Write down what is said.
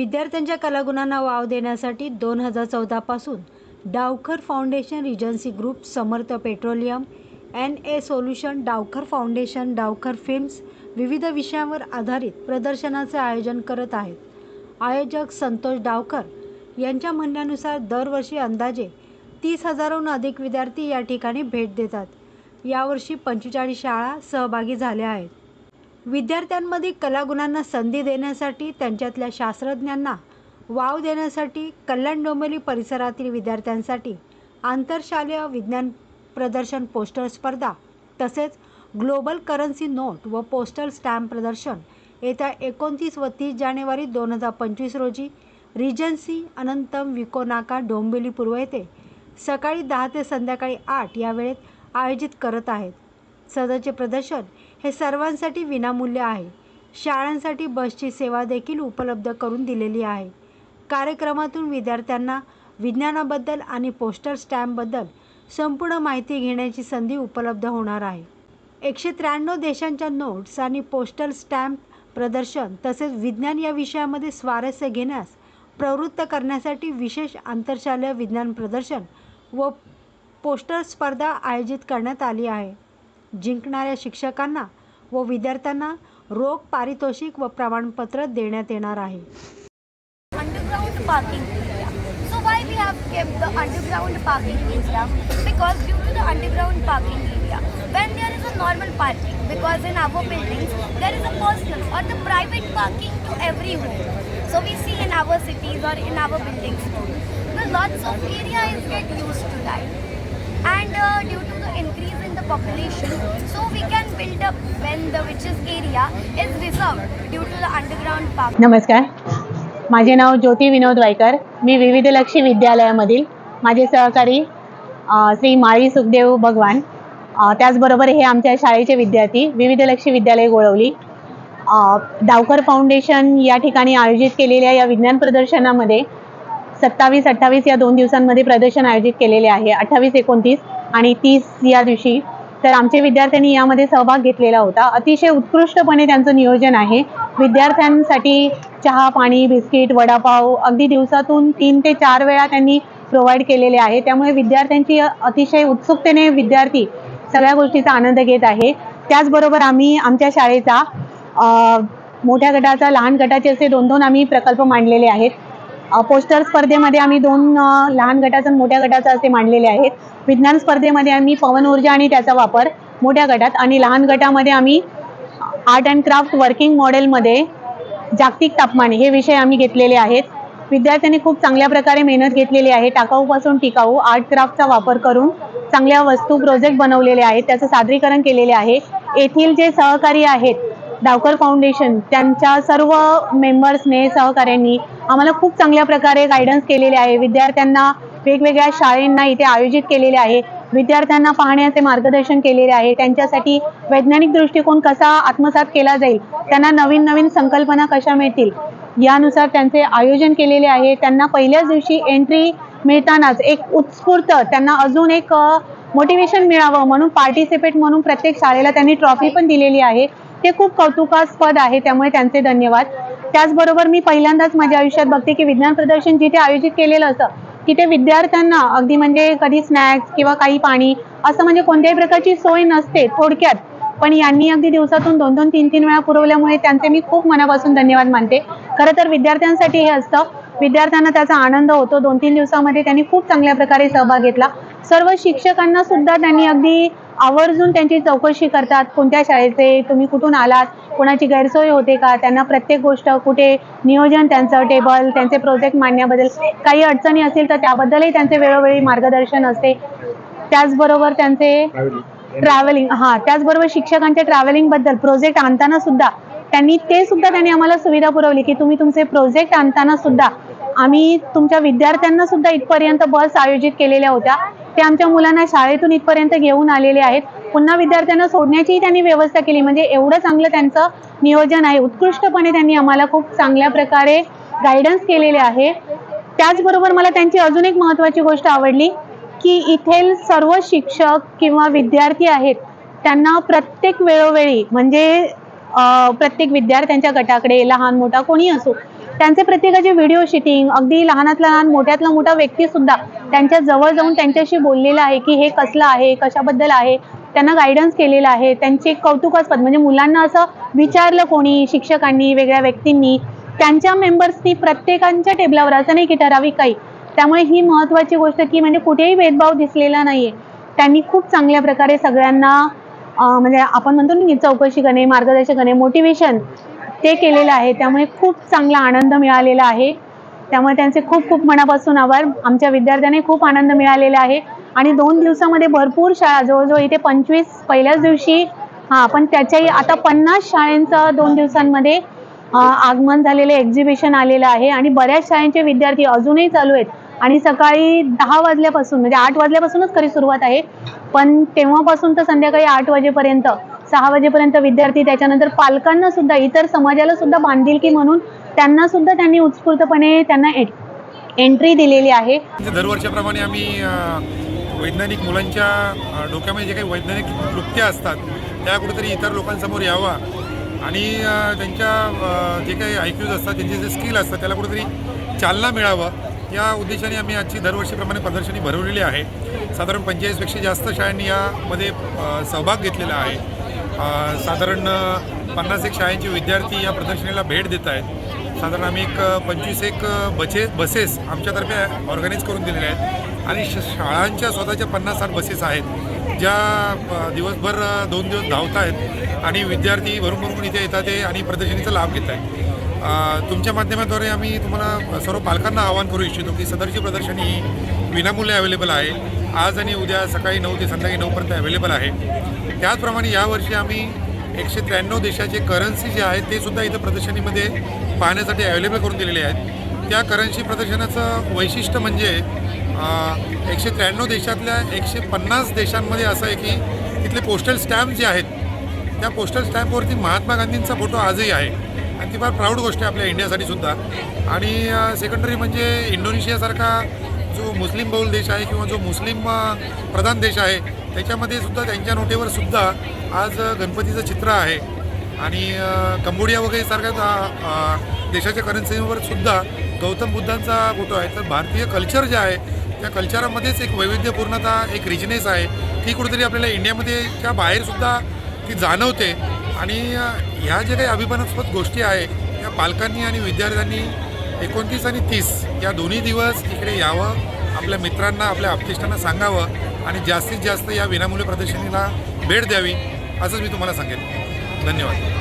विद्यार्थ्यांच्या कलागुणांना वाव देण्यासाठी दोन हजार चौदापासून Dawkhar foundation regency group Samarth petroleum N A solution Dawkhar foundation Dawkhar films विविध विषयांवर आधारित प्रदर्शनाचे आयोजन करत आहेत. आयोजक संतोष डावकर यांच्या म्हणण्यानुसार दरवर्षी अंदाजे तीस हजाराहून अधिक विद्यार्थी या ठिकाणी भेट देतात. यावर्षी पंचेचाळीस शाळा सहभागी झाल्या आहेत. विद्यार्थ्यांमध्ये कलागुणांना संधी देण्यासाठी त्यांच्यातल्या शास्त्रज्ञांना वाव देण्यासाठी कल्याण डोंबिवली परिसरातील विद्यार्थ्यांसाठी आंतरशालेय विज्ञान प्रदर्शन पोस्टर स्पर्धा तसेच ग्लोबल करन्सी नोट व पोस्टल स्टॅम्प प्रदर्शन येत्या एकोणतीस व तीस जानेवारी दोन हजार पंचवीस रोजी रिजन्सी अनंतम विकोनाका डोंबिवली पूर्व येथे सकाळी दहा ते संध्याकाळी आठ या वेळेत आयोजित करत आहेत. सदरचे प्रदर्शन हे सर्वांसाठी विनामूल्य आहे. शाळांसाठी बसची सेवा देखील उपलब्ध करून दिलेली आहे. कार्यक्रमातून विद्यार्थ्यांना विज्ञानाबद्दल आणि पोस्टर स्टॅम्पबद्दल संपूर्ण माहिती घेण्याची संधी उपलब्ध होणार आहे. एकशे त्र्याण्णव देशांच्या नोट्स आणि पोस्टल स्टॅम्प प्रदर्शन तसेच विज्ञान या विषयामध्ये स्वारस्य घेण्यास प्रवृत्त करण्यासाठी विशेष आंतरशालेय विज्ञान प्रदर्शन व पोस्टर स्पर्धा आयोजित करण्यात आली आहे. जिंकणाऱ्या शिक्षकांना व विद्यार्थ्यांना रोख पारितोषिक व प्रमाणपत्र देण्यात येणार आहे underground parking area. So why we have kept the underground parking area? Because due to the underground parking area, when there is a normal parking, because in our buildings there is a personal or the private parking to every home. So we see in our cities or in our buildings, the lots of area is get used to that. And uh, due to the increase in population, so we can build up when the witches area is reserved due to the underground park. नमस्कार. माझे नाव ज्योती विनोद वायकर. मी विविध लक्षी विद्यालयामधील माझे सहकारी श्री माळी सुखदेव भगवान. त्याचबरोबर हे आमच्या शाळेचे विद्यार्थी विविध लक्षी विद्यालय गोळवली. डावकर फाउंडेशन या ठिकाणी आयोजित केलेल्या या विज्ञान प्रदर्शनामध्ये सत्तावीस अठ्ठावीस या दोन दिवसांमध्ये प्रदर्शन आयोजित केलेले आहे. अठ्ठावीस एकोणतीस आणि तीस या दिवशी तर आमच्या विद्यार्थ्यांनी यामध्ये सहभाग घेतलेला होता. अतिशय उत्कृष्टपणे त्यांचं नियोजन आहे. विद्यार्थ्यांसाठी चहा पाणी बिस्किट वडापाव अगदी दिवसातून तीन ते चार वेळा त्यांनी प्रोव्हाइड केलेले आहे. त्यामुळे विद्यार्थ्यांची अतिशय उत्सुकतेने विद्यार्थी सगळ्या गोष्टीचा आनंद घेत आहे. त्याचबरोबर आम्ही आमच्या शाळेचा मोठ्या गटाचा लहान गटाचे असे दोन दोन आम्ही प्रकल्प मांडलेले आहेत. पोस्टर स्पर्धेमध्ये आम्ही दोन लहान गटाचं आणि मोठ्या गटाचं असे मांडलेले आहेत. विज्ञान स्पर्धेमध्ये आम्ही पवन ऊर्जा आणि त्याचा वापर मोठ्या गटात आणि लहान गटामध्ये आम्ही आर्ट अँड क्राफ्ट वर्किंग मॉडेलमध्ये जागतिक तापमान हे विषय आम्ही घेतलेले आहेत. विद्यार्थ्यांनी खूप चांगल्या प्रकारे मेहनत घेतलेली आहे. टाकाऊपासून टिकाऊ आर्ट क्राफ्टचा वापर करून चांगल्या वस्तू प्रोजेक्ट बनवलेले आहेत. त्याचं सादरीकरण केलेले आहे. येथील जे सहकारी आहेत डावकर फाउंडेशन त्यांच्या सर्व मेंबर्सने सहकाऱ्यांनी आम्हाला खूप चांगल्या प्रकारे गायडन्स केलेले आहे. विद्यार्थ्यांना वेगवेगळ्या शाळेंना इथे आयोजित केलेले आहे. विद्यार्थ्यांना पाहण्याचे मार्गदर्शन केलेले आहे. त्यांच्यासाठी वैज्ञानिक दृष्टिकोन कसा आत्मसात केला जाईल त्यांना नवीन नवीन संकल्पना कशा मिळतील यानुसार त्यांचे आयोजन केलेले आहे. त्यांना पहिल्याच दिवशी एंट्री मिळतानाच एक उत्स्फूर्त त्यांना अजून एक मोटिवेशन मिळावं म्हणून पार्टिसिपेट म्हणून प्रत्येक शाळेला त्यांनी ट्रॉफी पण दिलेली आहे. ते खूप कौतुकास्पद आहे त्यामुळे त्यांचे धन्यवाद. त्याचबरोबर मी पहिल्यांदाच माझ्या आयुष्यात बघते की विज्ञान प्रदर्शन जिथे आयोजित केलेलं असतं तिथे विद्यार्थ्यांना अगदी म्हणजे कधी स्नॅक्स किंवा काही पाणी असं म्हणजे कोणत्याही प्रकारची सोय नसते थोडक्यात. पण यांनी अगदी दिवसातून दोन दोन तीन तीन वेळा पुरवल्यामुळे त्यांचे मी खूप मनापासून धन्यवाद मानते. खरं तर विद्यार्थ्यांसाठी हे असतं. विद्यार्थ्यांना त्याचा आनंद होतो. दोन तीन दिवसामध्ये त्यांनी खूप चांगल्या प्रकारे सहभाग घेतला. सर्व शिक्षकांना सुद्धा त्यांनी अगदी आवर्जून त्यांची चौकशी करतात. कोणत्या शाळेचे तुम्ही कुठून आलात कोणाची गैरसोय होते का? त्यांना प्रत्येक गोष्ट कुठे नियोजन त्यांचं टेबल त्यांचे प्रोजेक्ट मांडण्याबद्दल काही अडचणी असतील तर त्याबद्दलही त्यांचे वेळोवेळी मार्गदर्शन असते. त्याचबरोबर त्यांचे ट्रॅव्हलिंग हा त्याचबरोबर शिक्षकांच्या ट्रॅव्हलिंगबद्दल प्रोजेक्ट आणताना सुद्धा त्यांनी ते सुद्धा त्यांनी आम्हाला सुविधा पुरवली की तुम्ही तुमचे प्रोजेक्ट आणताना सुद्धा आम्ही तुमच्या विद्यार्थ्यांना सुद्धा इथपर्यंत बस आयोजित केलेल्या होत्या. ते आमच्या मुलांना शाळेतून इथपर्यंत घेऊन आलेले आहेत. पुन्हा विद्यार्थ्यांना सोडण्याचीही त्यांनी व्यवस्था केली. म्हणजे एवढं चांगलं त्यांचं नियोजन आहे. उत्कृष्टपणे त्यांनी आम्हाला खूप चांगल्या प्रकारे गायडन्स केलेले आहे. त्याचबरोबर मला त्यांची अजून एक महत्त्वाची गोष्ट आवडली की इथेल सर्व शिक्षक किंवा विद्यार्थी आहेत त्यांना प्रत्येक वेळोवेळी म्हणजे प्रत्येक विद्यार्थ्यांच्या गटाकडे लहान मोठा कोणी असो त्यांचे प्रत्येकाचे व्हिडिओ शूटिंग अगदी लहानात लहान मोठ्यातला मोठा व्यक्ती सुद्धा त्यांच्या जवळ जाऊन त्यांच्याशी बोललेला आहे की हे कसलं आहे कशाबद्दल आहे त्यांना गायडन्स केलेलं आहे त्यांचे कौतुकास्पद म्हणजे मुलांना असं विचारलं कोणी शिक्षकांनी वेगळ्या व्यक्तींनी त्यांच्या मेंबर्सनी प्रत्येकांच्या टेबलावर असं नाही की ठराविक काही. त्यामुळे ही महत्त्वाची गोष्ट की म्हणजे कुठेही भेदभाव दिसलेला नाहीये. त्यांनी खूप चांगल्या प्रकारे सगळ्यांना म्हणजे आपण म्हणतो ना चौकशी करणे मार्गदर्शन करणे मोटिवेशन ते केलेलं आहे. त्यामुळे खूप चांगला आनंद मिळालेला आहे. त्यामुळे त्यांचे खूप खूप मनापासून आभार. आमच्या विद्यार्थ्यांनी खूप आनंद मिळालेला आहे. आणि दोन दिवसामध्ये भरपूर शाळा जवळजवळ इथे पंचवीस पहिल्याच दिवशी हां पण त्याच्याही आता पन्नास शाळेंचं दोन दिवसांमध्ये आगमन झालेलं एक्झिबिशन आलेलं आहे. आणि बऱ्याच शाळेंचे विद्यार्थी अजूनही चालू आहेत. आणि सकाळी दहा वाजल्यापासून म्हणजे आठ वाजल्यापासूनच खरी सुरुवात आहे. पण तेव्हापासून तर संध्याकाळी आठ वाजेपर्यंत सहा वाजेपर्यंत विद्यार्थी त्याच्यानंतर पालकांना सुद्धा इतर समाजाला सुद्धा बांधिलकी म्हणून त्यांना सुद्धा त्यांनी उत्स्फूर्तपणे त्यांना एंट्री दिलेली आहे. म्हणजे दरवर्षाप्रमाणे आम्ही वैज्ञानिक मुलांच्या डोक्यामध्ये जे काही वैज्ञानिक कृत्या असतात त्या कुठेतरी इतर लोकांसमोर यावा आणि त्यांच्या जे काही आयक्यूज असतात त्यांचे जे स्किल असतात त्याला कुठेतरी चालना मिळावं. या उद्देशाने आम्ही आजची दरवर्षीप्रमाणे प्रदर्शनी भरवलेली आहे. साधारण पंचेचाळीसपेक्षा जास्त शाळांनी यामध्ये सहभाग घेतलेला आहे. साधारण पन्नास एक शाळेचे विद्यार्थी या प्रदर्शनीला भेट देत आहेत. साधारण आम्ही एक पंचवीस एक बचे बसेस आमच्यातर्फे ऑर्गनाईज करून दिलेल्या आहेत. आणि श शाळांच्या स्वतःच्या पन्नास साठ बसेस आहेत ज्या दिवसभर दोन दिवस धावत आहेत आणि विद्यार्थी भरून भरून इथे येतात आहे आणि प्रदर्शनीचा लाभ घेत आहेत तुमच्या माध्यमाद्वारे आम्ही तुम्हाला सर्व पालकांना आवाहन करू इच्छितो की सदरची प्रदर्शनी ही विनामूल्य अवेलेबल आहे. आज आणि उद्या सकाळी नऊ ते संध्याकाळी नऊपर्यंत अवेलेबल आहे. त्याचप्रमाणे यावर्षी आम्ही एकशे त्र्याण्णव देशाचे करन्सी जे आहेत ते सुद्धा इथं प्रदर्शनीमध्ये पाहण्यासाठी अवेलेबल करून दिलेले आहेत. त्या करन्सी प्रदर्शनाचं वैशिष्ट्य म्हणजे एकशे त्र्याण्णव देशातल्या एकशे पन्नास देशांमध्ये असं आहे की तिथले पोस्टल स्टॅम्प जे आहेत त्या पोस्टल स्टॅम्पवरती महात्मा गांधींचा फोटो आजही आहे. आणि ती फार प्राऊड गोष्ट आहे आपल्या इंडियासाठी सुद्धा. आणि सेकंडरी म्हणजे इंडोनेशियासारखा जो मुस्लिम बहुल देश आहे किंवा जो मुस्लिम प्रधान देश आहे त्याच्यामध्ये सुद्धा त्यांच्या नोटेवर सुद्धा आज गणपतीचं चित्र आहे. आणि कंबोडिया वगैरे सारख्या देशाच्या करन्सीवर सुद्धा गौतम बुद्धांचा फोटो आहे. तर भारतीय कल्चर जे आहे त्या कल्चरामध्येच एक वैविध्यपूर्णता एक रिचनेस आहे. ती कुठेतरी आपल्याला इंडियामध्ये त्या बाहेरसुद्धा ती जाणवते. आणि ह्या ज्या काही अभिमानास्पद गोष्टी आहे त्या पालकांनी आणि विद्यार्थ्यांनी एकोणतीस आणि तीस या दोन्ही दिवस इकडे यावं आपल्या मित्रांना आपल्या आपतिष्टांना सांगावं आणि जास्तीत जास्त या विनामूल्य प्रदर्शनीला भेट द्यावी असंच मी तुम्हाला सांगेन. धन्यवाद.